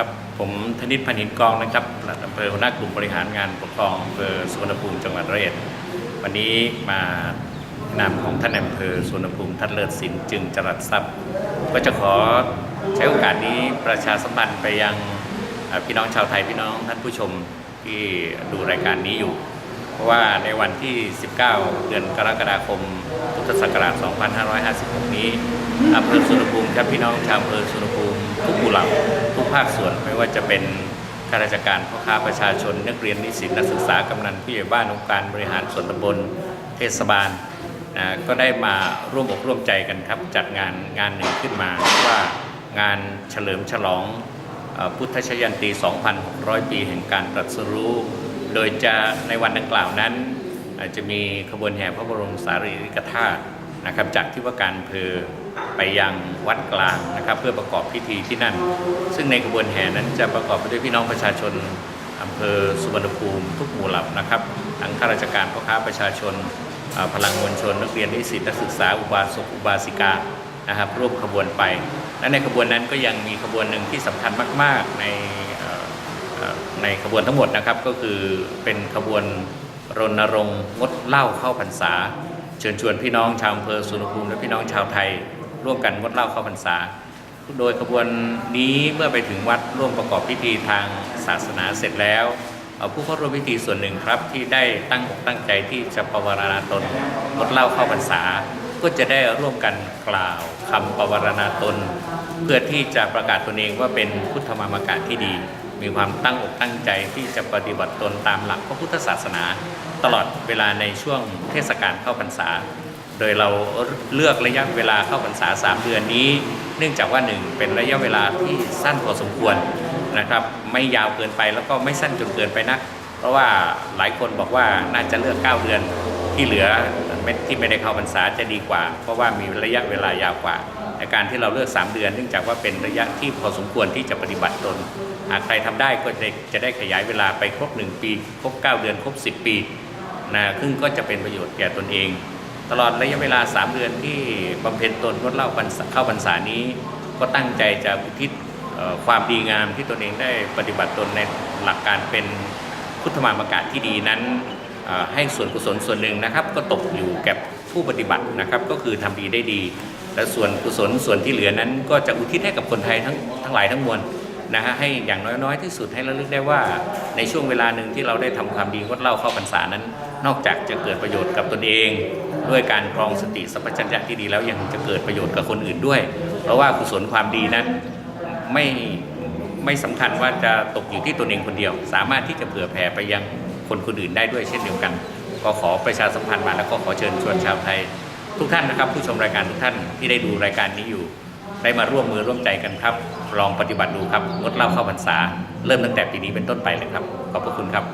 ครับ ผมธนิตพันหินกองนะครับปลัดอำเภอหัวหน้ากลุ่มบริหารงานปกครองอำเภอสุวรรณภูมิจังหวัดร้อยอ็ดวันนี้มานามของท่านอำเภอสุวรรณภูมิท่านเลิศสินจึงจรัสทรัพย์ ก็จะขอใช้โอกาสนี้ประชาสัมพันธ์ไปยังพี่น้องชาวไทยพี่น้องท่านผู้ชมที่ดูรายการนี้อยู่ เพราะว่าในวันที่ 19 เดือนกรกฎาคมพุทธศักราช 2556 นี้อำเภอสุวรรณภูมิครับพี่น้องชาวอำเภอสุวรรณภูมิทุกหมู่เหล่า ทุกภาคส่วนไม่ว่าจะเป็นข้าราชการพ่อค้าประชาชน นักเรียนนิสิตนักศึกษากำนันผู้ใหญ่บ้านองค์การบริหารส่วนตำบลเทศบาลนะก็ได้มาร่วมอกร่วมใจกันครับ จัดงานงานหนึ่งขึ้นมาว่างานเฉลิมฉลองอพุทธชยันตี 2,600 ปีแห่งการตรัสรู้ โดยจะในวันดังกล่าวนั้นจจะมีขบวนแห่พระบรมสารีริกธาตุนะครับจากที่ว่าการอำเภอ ไปยังวัดกลางนะครับ เพื่อประกอบพิธีที่นั่น ซึ่งในขบวนแห่นั้นจะประกอบไปด้วยพี่น้องประชาชนอำเภอสุวรรณภูมิทุกหมู่เหล่านะครับทั้งข้าราชการพ่อค้าประชาชนพลังมวลชน นักเรียนนิสิตนักศึกษาอุบาสกอุบาสิกานะครับร่วมขบวนไป และในขบวนนั้นก็ยังมีขบวนหนึ่งที่สำคัญมาก ๆ ในในขบวนทั้งหมดนะครับก็คือเป็นขบวนรณรงค์งดเหล้าเข้าพรรษา เชิญชวนพี่น้องชาวอำเภอสุวรรณภูมิและพี่น้องชาวไทย ร่วมกันงดเหล้าเข้าพรรษา โดยขบวนนี้เมื่อไปถึงวัดร่วมประกอบพิธีทางศาสนาเสร็จแล้วผู้เข้าร่วมพิธีส่วนหนึ่งครับ ที่ได้ตั้งอกตั้งใจที่จะปวารณาตนงดเหล้าเข้าพรรษา ก็จะได้ร่วมกันกล่าวคำปวารณาตน เพื่อที่จะประกาศตนเองว่าเป็นพุทธมามกาที่ดี มีความตั้งอกตั้งใจที่จะปฏิบัติตนตามหลักพระพุทธศาสนา ตลอดเวลาในช่วงเทศกาลเข้าพรรษา โดยเราเลือกระยะเวลาเข้าพรรษา 3 เดือนนี้ เนื่องจากว่าหนึ่งเป็นระยะเวลาที่สั้นพอสมควรนะครับ ไม่ยาวเกินไปแล้วก็ไม่สั้นจนเกินไปนัก เพราะว่าหลายคนบอกว่าน่าจะเลือก 9 เดือนที่เหลือที่ไม่ได้เข้าพรรษาจะดีกว่า เพราะว่ามีระยะเวลายาวกว่าในการที่เราเลือก 3 เดือน เนื่องจากว่าเป็นระยะที่พอสมควรที่จะปฏิบัติตนหากใครทำได้ก็จะได้จะได้ขยายเวลาไปครบ 1 ปี ครบ 9 เดือน ครบ 10 ปีนะซึ่งก็จะเป็นประโยชน์แก่ตนเอง ตลอดระยะเวลา 3 เดือนที่บำเพ็ญตนงดเล่าเข้าพรรษานี้ ก็ตั้งใจจะอุทิศความดีงามที่ตนเองได้ปฏิบัติตนในหลักการเป็นพุทธมามากาศที่ดีนั้นให้ส่วนกุศลส่วนหนึ่งนะครับ ก็ตกอยู่แก่ผู้ปฏิบัตินะครับ ก็คือทำดีได้ดี และส่วนกุศลส่วนที่เหลือนั้น ก็จะอุทิศให้กับคนไทยทั้งทั้งหลายทั้งมวล นะฮะให้อย่างน้อยๆที่สุดให้ระลึกได้ว่าในช่วงเวลาหนึ่งที่เราได้ทำความดีงดเล่าเข้าพรรษานั้น นอกจากจะเกิดประโยชน์กับตนเอง ด้วยการครองสติสัพพัญญะที่ดีแล้วยังจะเกิดประโยชน์กับคนอื่นด้วย เพราะว่ากุศลความดีนั้นไม่ไม่สำคัญว่าจะตกอยู่ที่ตนเองคนเดียว สามารถที่จะเผื่อแผ่ไปยังคนคนอื่นได้ด้วยเช่นเดียวกัน ก็ขอประชาสัมพันธ์มาแล้วก็ขอเชิญชวนชาวไทย ทุกท่านนะครับผู้ชมรายการทุกท่านที่ได้ดูรายการนี้อยู่ ได้มาร่วมมือร่วมใจกันครับ ลองปฏิบัติดูครับงดเหล้าเข้าพรรษา เริ่มตั้งแต่ปีนี้เป็นต้นไปเลยครับ ขอบพระคุณครับ